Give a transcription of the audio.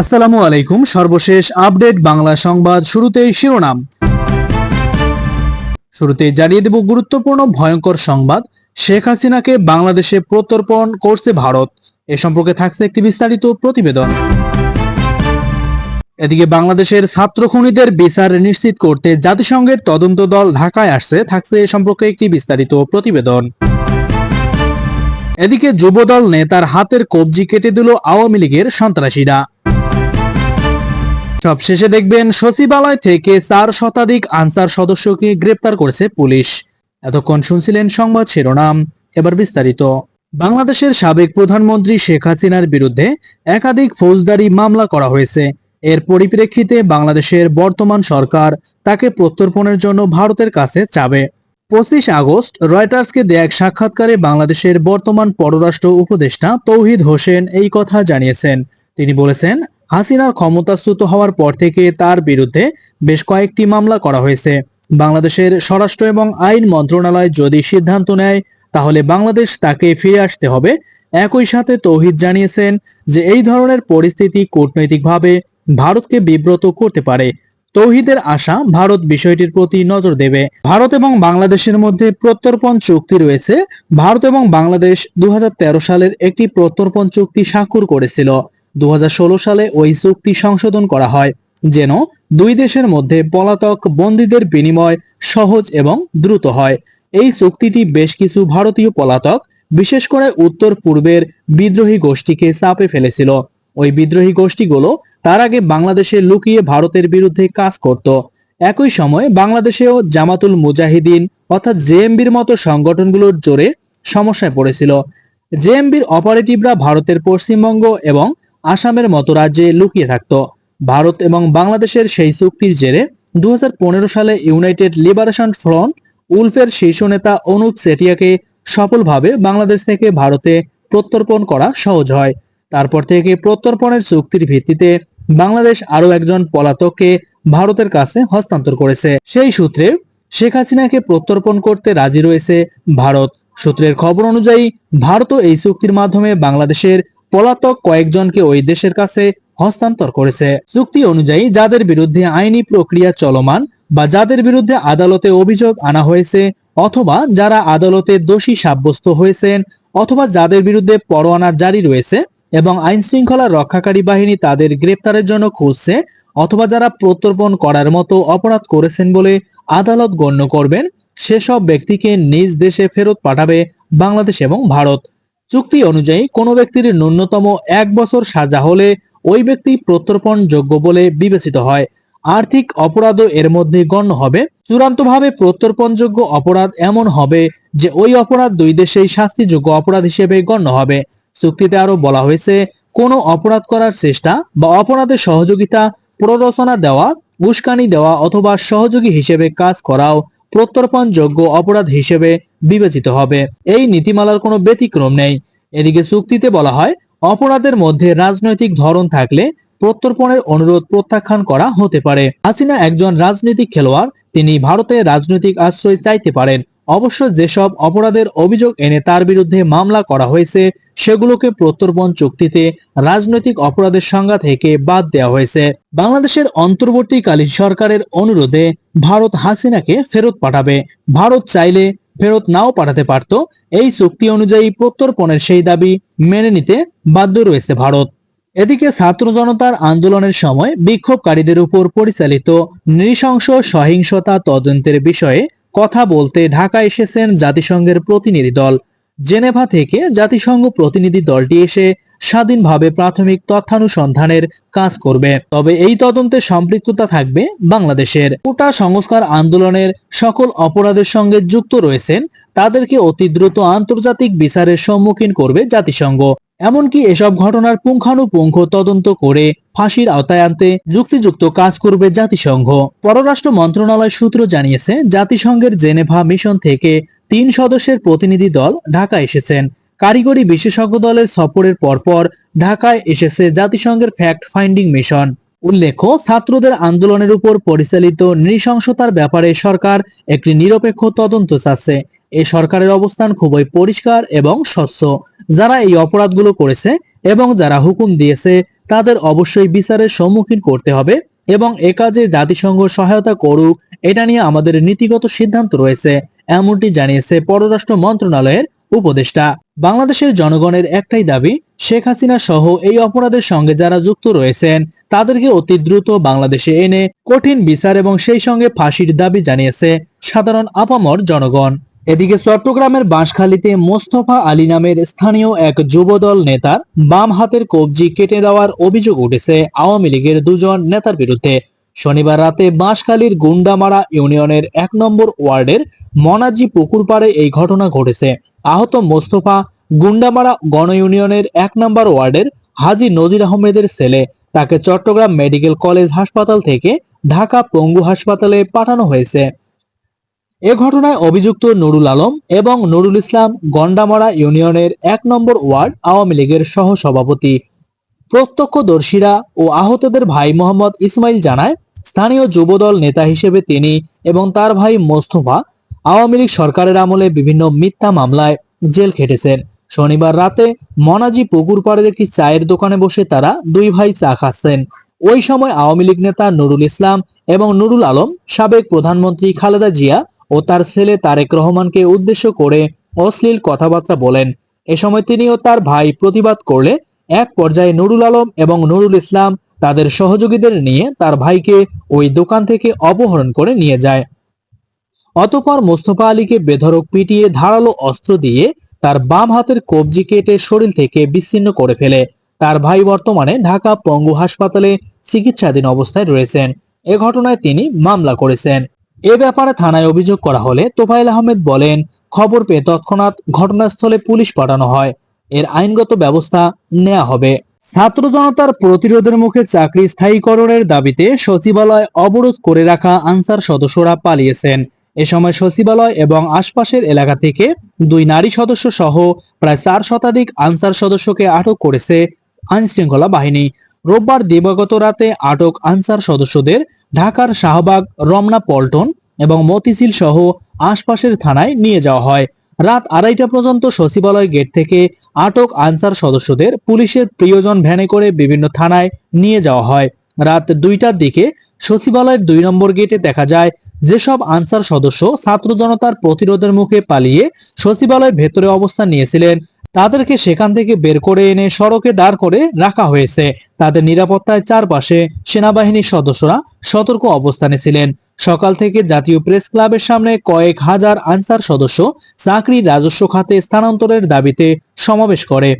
আসসালামু আলাইকুম। সর্বশেষ আপডেট বাংলা সংবাদ শুরুতেই শিরোনাম। শুরুতেই জানিয়ে দেব গুরুত্বপূর্ণ ভয়ঙ্কর সংবাদ। শেখ হাসিনাকে বাংলাদেশে প্রত্যর্পণ করছে ভারত। এ সম্পর্কে থাকছে একটি বিস্তারিত প্রতিবেদন। এদিকে বাংলাদেশের ছাত্র খুনিদের বিচার নিশ্চিত করতে জাতিসংঘের তদন্ত দল ঢাকায় আসছে। থাকছে এ সম্পর্কে একটি বিস্তারিত প্রতিবেদন। এদিকে যুবদল নেতার হাতের কবজি কেটে দিল আওয়ামী লীগের সন্ত্রাসীরা। সবশেষে দেখবেন সচিবালয় থেকে চার শতাধিক আনসার সদস্যকে গ্রেপ্তার করেছে পুলিশ। এতক্ষণ শুনছিলেন সংবাদ শিরোনাম, এবার বিস্তারিত। বাংলাদেশের সাবেক প্রধানমন্ত্রী শেখ হাসিনার বিরুদ্ধে একাধিক ফৌজদারি মামলা করা হয়েছে। এর পরিপ্রেক্ষিতে বাংলাদেশের বর্তমান সরকার তাকে প্রত্যর্পণের জন্য ভারতের কাছে চাবে। পঁচিশ আগস্ট রয়টার্সকে দেয়া এক সাক্ষাৎকারে বাংলাদেশের বর্তমান পররাষ্ট্র উপদেষ্টা তৌহিদ হোসেন এই কথা জানিয়েছেন। তিনি বলেছেন হাসিনার ক্ষমতাচ্যুত হওয়ার পর থেকে তার বিরুদ্ধে বেশ কয়েকটি মামলা করা হয়েছে। বাংলাদেশের স্বরাষ্ট্র এবং আইন মন্ত্রণালয় যদি সিদ্ধান্ত নেয়, তাহলে বাংলাদেশ তাকে ফিরে আসতে হবে। একই সাথে তৌহিদ জানিয়েছেন যে এই ধরনের পরিস্থিতি কূটনৈতিকভাবে ভারতকে বিব্রত করতে পারে। তৌহিদের আশা ভারত বিষয়টির প্রতি নজর দেবে। ভারত এবং বাংলাদেশের মধ্যে প্রত্যর্পণ চুক্তি রয়েছে। ভারত এবং বাংলাদেশ দু হাজার তেরো সালের একটি প্রত্যর্পণ চুক্তি স্বাক্ষর করেছিল। দু হাজার ষোলো সালে ওই চুক্তি সংশোধন করা হয়, যেন দুই দেশের মধ্যে পলাতক বন্দীদের বিনিময় সহজ এবং দ্রুত হয়। এই চুক্তিটি বেশ কিছু ভারতীয় পলাতক, বিশেষ করে উত্তর পূর্বের বিদ্রোহী গোষ্ঠীকে চাপে ফেলেছিল। ওই বিদ্রোহী গোষ্ঠীগুলো তার আগে বাংলাদেশে লুকিয়ে ভারতের বিরুদ্ধে কাজ করত। একই সময় বাংলাদেশেও জামাতুল মুজাহিদিন অর্থাৎ জেএমবির মতো সংগঠনগুলোর জোরে সমস্যায় পড়েছিল। জেএমবির অপারেটিভরা ভারতের পশ্চিমবঙ্গ এবং আসামের মতো রাজ্যে লুকিয়ে থাকত। ভারত এবং বাংলাদেশের সেই চুক্তির জেরে দুই হাজার পনেরো সালে ইউনাইটেড লিবারেশন ফ্রন্ট উলফের শীর্ষ নেতা অনুপ সেটিয়াকে সফলভাবে বাংলাদেশ থেকে ভারতে প্রত্যর্পণ করা সহজ হয়। তারপর থেকে প্রত্যর্পণের চুক্তির ভিত্তিতে বাংলাদেশ আরও একজন পলাতককে ভারতের কাছে হস্তান্তর করেছে। সেই সূত্রে শেখ হাসিনাকে প্রত্যর্পণ করতে রাজি রয়েছে ভারত। সূত্রের খবর অনুযায়ী, ভারতও এই চুক্তির মাধ্যমে বাংলাদেশের পলাতক কয়েকজনকে ওই দেশের কাছে হস্তান্তর করেছে। চুক্তি অনুযায়ী যাদের বিরুদ্ধে আইনি প্রক্রিয়া চলমান বা যাদের বিরুদ্ধে আদালতে অভিযোগ আনা হয়েছে অথবা যারা আদালতে দোষী সাব্যস্ত হয়েছেন অথবা যাদের বিরুদ্ধে পরোয়ানা জারি রয়েছে এবং আইন শৃঙ্খলা রক্ষাকারী বাহিনী তাদের গ্রেপ্তারের জন্য খুঁজছে অথবা যারা প্রত্যর্পণ করার মতো অপরাধ করেছেন বলে আদালত গণ্য করবেন, সেসব ব্যক্তিকে নিজ দেশে ফেরত পাঠাবে বাংলাদেশ এবং ভারত। চুক্তি অনুযায়ী কোনো ব্যক্তির ন্যূনতম এক বছর সাজা হলে ওই ব্যক্তি প্রত্যর্পণ যোগ্য বলে বিবেচিত হয়। আর্থিক অপরাধও এর মধ্যে গণ্য হবে। চূড়ান্তভাবে প্রত্যর্পণযোগ্য অপরাধ এমন হবে যে ওই অপরাধ দুই দেশেই শাস্তিযোগ্য অপরাধ হিসেবে গণ্য হবে। চুক্তিতে আরও বলা হয়েছে, কোনো অপরাধ করার চেষ্টা বা অপরাধের সহযোগিতা, প্ররোচনা দেওয়া, উস্কানি দেওয়া অথবা সহযোগী হিসেবে কাজ করাও প্রত্যর্পণযোগ্য অপরাধ হিসেবে বিবেচিত হবে। এই নীতিমালার কোনো ব্যতিক্রম নেই। এদিকে চুক্তিতে বলা হয়, অপরাধের মধ্যে রাজনৈতিক ধরন থাকলে প্রত্যর্পণের অনুরোধ প্রত্যাখ্যান করা হতে পারে। হাসিনা একজন রাজনৈতিক খেলোয়াড়, তিনি ভারতে রাজনৈতিক আশ্রয় চাইতে পারেন। অবশ্য যেসব অপরাধের অভিযোগ এনে তার বিরুদ্ধে মামলা করা হয়েছে, সেগুলোকে প্রত্যর্পণ চুক্তিতে রাজনৈতিক অপরাধের সংজ্ঞা থেকে বাদ দেওয়া হয়েছে। বাংলাদেশের অন্তর্বর্তীকালীন সরকারের অনুরোধে ভারত হাসিনাকে ফেরত পাঠাবে। ভারত চাইলে ফেরত নাও পাঠাতে পারত। এই চুক্তি অনুযায়ী প্রত্যর্পণের সেই দাবি মেনে নিতে বাধ্য রয়েছে ভারত। এদিকে ছাত্র জনতার আন্দোলনের সময় বিক্ষোভকারীদের উপর পরিচালিত নৃশংস সহিংসতা তদন্তের বিষয়ে কথা বলতে ঢাকা এসেছেন জাতিসংঘের প্রতিনিধি দল। জেনেভা থেকে জাতিসংঘ প্রতিনিধি দলটি এসে স্বাধীনভাবে প্রাথমিক তথ্যানুসন্ধানের কাজ করবে। তবে এই তদন্তে সম্পৃক্ততা থাকবে বাংলাদেশের। কোটা সংস্কার আন্দোলনের সকল অপরাধের সঙ্গে যুক্ত রয়েছেন। তাদেরকে অতি দ্রুত আন্তর্জাতিক বিচারের সম্মুখীন করবে জাতিসংঘ। এমনকি এসব ঘটনার পুঙ্খানুপুঙ্খ তদন্ত করে ফাঁসির আওতায় আনতে যুক্তিযুক্ত কাজ করবে জাতিসংঘ। পররাষ্ট্র মন্ত্রণালয় সূত্র জানিয়েছে, জাতিসংঘের জেনেভা মিশন থেকে তিন সদস্যের প্রতিনিধি দল ঢাকা এসেছেন। কারিগরি বিশেষজ্ঞ দলের সফরের পরপর ঢাকায় এসেছে জাতিসংঘের ফ্যাক্ট ফাইন্ডিং মিশন। উল্লেখ্য, ছাত্রদের আন্দোলনের উপর পরিচালিত নৃশংসতার ব্যাপারে সরকার একটি নিরপেক্ষ তদন্ত চাচ্ছে। এই সরকারের অবস্থান খুবই পরিষ্কার এবং স্বচ্ছ। যারা এই অপরাধগুলো করেছে এবং যারা হুকুম দিয়েছে, তাদের অবশ্যই বিচারের সম্মুখীন করতে হবে এবং এ কাজে জাতিসংঘ সহায়তা করুক, এটা নিয়ে আমাদের নীতিগত সিদ্ধান্ত রয়েছে, এমনটি জানিয়েছে পররাষ্ট্র মন্ত্রণালয়ের উপদেষ্টা। বাংলাদেশের জনগণের একটাই দাবি, শেখ হাসিনা সহ এই অপরাধের সঙ্গে যারা যুক্ত রয়েছেন, তাদেরকে অতি দ্রুত বাংলাদেশে এনে কঠিন বিচার এবং সেই সঙ্গে ফাঁসির দাবি জানিয়েছে সাধারণ আপামর জনগণ। এদিকে চট্টগ্রামের বাঁশখালীতে মোস্তফা আলী নামের স্থানীয় এক যুবদল নেতার বাম হাতের কবজি কেটে দেওয়ার অভিযোগ উঠেছে। আওয়ামী লীগের দুজন নেতার বিরুদ্ধে শনিবার রাতে বাঁশখালীর গুন্ডামারা ইউনিয়নের এক নম্বর ওয়ার্ডের মনাজি পুকুর পাড়ে এই ঘটনা ঘটেছে। আহত মোস্তফা গুন্ডামারা গণ ইউনিয়নের এক নম্বর ওয়ার্ডের হাজী নজির আহমেদের ছেলে। তাকে চট্টগ্রাম মেডিকেল কলেজ হাসপাতাল থেকে ঢাকা পঙ্গু হাসপাতালে পাঠানো হয়েছে। এ ঘটনায় অভিযুক্ত নুরুল আলম এবং নুরুল ইসলাম গন্ডামারা ইউনিয়নের এক নম্বর ওয়ার্ড আওয়ামী লীগের সহ সভাপতি প্রত্যক্ষদর্শীরা ও আহতদের ভাই মোহাম্মদ ইসমাইল জানায়, স্থানীয় যুবদল নেতা হিসেবে তিনি এবং তার ভাই মোস্তফা আওয়ামী লীগ সরকারের আমলে বিভিন্ন মিথ্যা মামলায় জেল খেটেছেন। শনিবার রাতে মনাজি পুকুর পাড়ের একটি চায়ের দোকানে বসে তারা দুই ভাই চা খাচ্ছেন। ওই সময় আওয়ামী লীগ নেতা নুরুল ইসলাম এবং নুরুল আলম সাবেক প্রধানমন্ত্রী খালেদা জিয়া ও তার ছেলে তারেক রহমানকে উদ্দেশ্য করে অশ্লীল কথাবার্তা বলেন। এ সময় তিনি ও তার ভাই প্রতিবাদ করলে এক পর্যায়ে নুরুল আলম এবং নুরুল ইসলাম তাদের সহযোগীদের নিয়ে তার ভাইকে ওই দোকান থেকে অপহরণ করে নিয়ে যায়। অতঃপর মোস্তফা আলীকে বেধড়ক পিটিয়ে ধারালো অস্ত্র দিয়ে তার বাম হাতের কবজি কেটে শরীর থেকে বিচ্ছিন্ন করে ফেলে। তার ভাই বর্তমানে ঢাকা পঙ্গু হাসপাতালে চিকিৎসাধীন অবস্থায় রয়েছেন। এ ঘটনায় তিনি মামলা করেছেন। এ ব্যাপারে থানায় অভিযোগ করা হলে তোফাইল আহমেদ বলেন, খবর পেয়ে তৎক্ষণাৎ ঘটনাস্থলে পুলিশ পাঠানো হয়। এর আইনগত ব্যবস্থা নেওয়া হবে। ছাত্র জনতার প্রতিরোধের মুখে চাকরি স্থায়ীকরণের দাবিতে সচিবালয় অবরোধ করে রাখা আনসার সদস্যরা পালিয়েছেন। এ সময় সচিবালয় এবং আশপাশের এলাকা থেকে দুই নারী সদস্য সহ প্রায় চার শতাধিক আনসার সদস্যকে আটক করেছে আইনশৃঙ্খলা বাহিনী। রোববার দিবাগত রাতে আটক আনসার সদস্যদের ঢাকার শাহবাগ, রমনা, পল্টন এবং মতিঝিল সহ আশপাশের থানায় নিয়ে যাওয়া হয়। রাত আড়াইটা পর্যন্ত সচিবালয় গেট থেকে আটক আনসার সদস্যদের পুলিশের প্রিয়জন ভ্যানে করে বিভিন্ন থানায় নিয়ে যাওয়া হয়। রাত দুইটার দিকে সচিবালয়ের দুই নম্বর গেটে দেখা যায়, যেসব আনসার সদস্য ছাত্র জনতার প্রতিরোধের মুখে পালিয়ে সচিবালয়ের ভেতরে অবস্থান নিয়েছিলেন। তাদেরকে সেখান থেকে বের করে এনে সড়কে দাঁড় করে রাখা হয়েছে। তাদের নিরাপত্তায় চারপাশে সেনাবাহিনীর সদস্যরা সতর্ক অবস্থানে ছিলেন। সকাল থেকে জাতীয় প্রেস ক্লাবের সামনে কয়েক হাজার আনসার সদস্য চাকরি রাজস্ব খাতে স্থানান্তরের দাবিতে সমাবেশ করে।